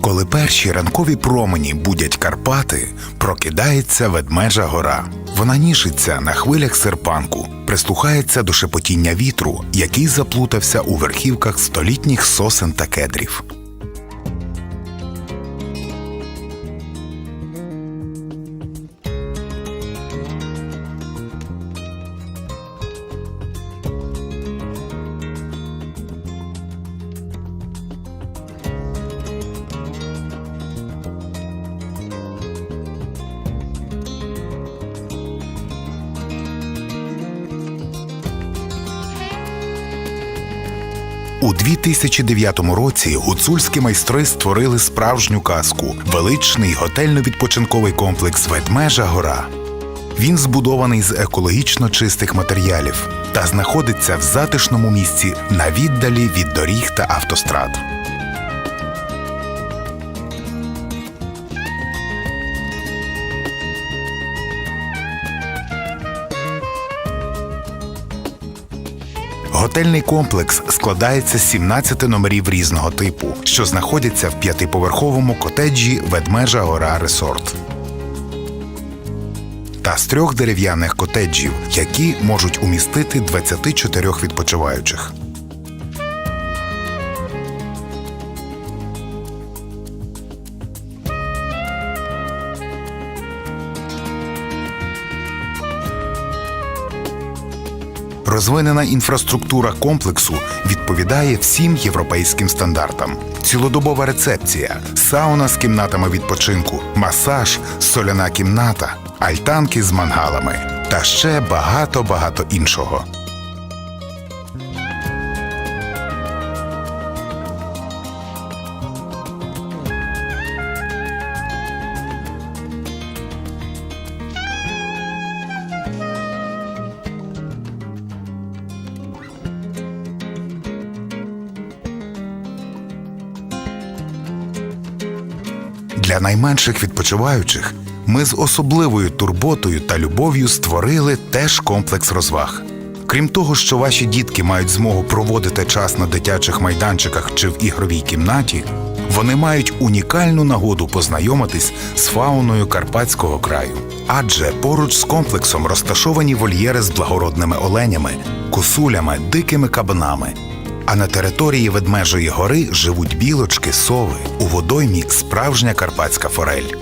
Коли перші ранкові промені будять Карпати, прокидається ведмежа гора. Вона нішиться на хвилях серпанку, прислухається до шепотіння вітру, який заплутався у верхівках столітніх сосен та кедрів. У 2009 році гуцульські майстри створили справжню казку величний готельно-відпочинковий комплекс Ведмежа Гора. Він збудований з екологічно чистих матеріалів та знаходиться в затишному місці на віддалі від доріг та автострад. Готельний комплекс складається з 17 номерів різного типу, що знаходяться в п'ятиповерховому котеджі Ведмежа Гора Ресорт. Та з трьох дерев'яних котеджів, які можуть умістити 24 відпочиваючих. Розвинена інфраструктура комплексу відповідає всім європейським стандартам. Цілодобова рецепція, сауна з кімнатами відпочинку, масаж, соляна кімната, альтанки з мангалами та ще багато багато іншого. Для найменших відпочиваючих ми з особливою турботою та любов'ю створили теж комплекс розваг. Крім того, що ваші дітки мають змогу проводити час на дитячих майданчиках чи в ігровій кімнаті, вони мають унікальну нагоду познайомитись з фауною Карпатського краю. Адже поруч з комплексом розташовані вольєри з благородними оленями, косулями, дикими кабанами. А на території Ведмежої гори живуть білочки, сови, у водоймі справжня карпатська форель.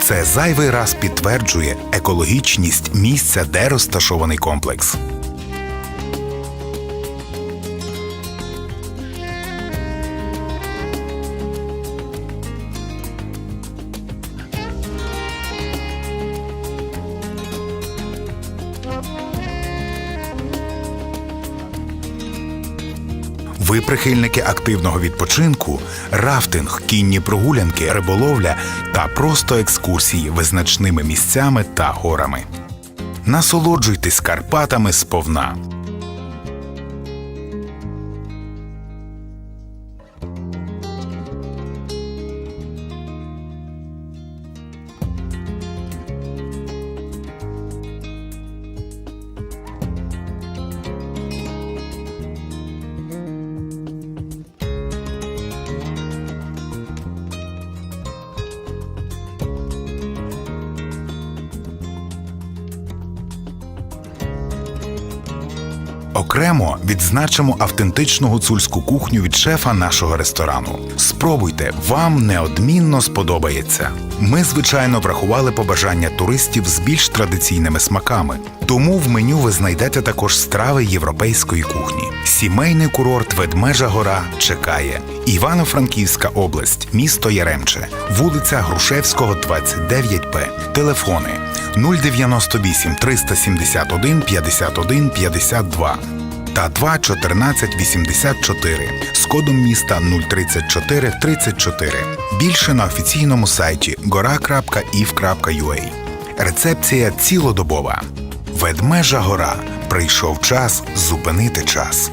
Це зайвий раз підтверджує екологічність місця, де розташований комплекс. Ви прихильники активного відпочинку, рафтинг, кінні прогулянки, риболовля та просто екскурсії визначними місцями та горами. Насолоджуйтесь Карпатами сповна. Окремо відзначимо автентичну гуцульську кухню від шефа нашого ресторану. Спробуйте, вам неодмінно сподобається. Ми, звичайно, врахували побажання туристів з більш традиційними смаками. Тому в меню ви знайдете також страви європейської кухні. Сімейний курорт Ведмежа Гора чекає. Івано-Франківська область, місто Яремче, вулиця Грушевського, 29П. Телефони 098 371 51 52 та 2 14 84 з кодом міста 034 34. Більше на офіційному сайті gora.if.ua. Рецепція цілодобова. Ведмежа гора. Прийшов час зупинити час.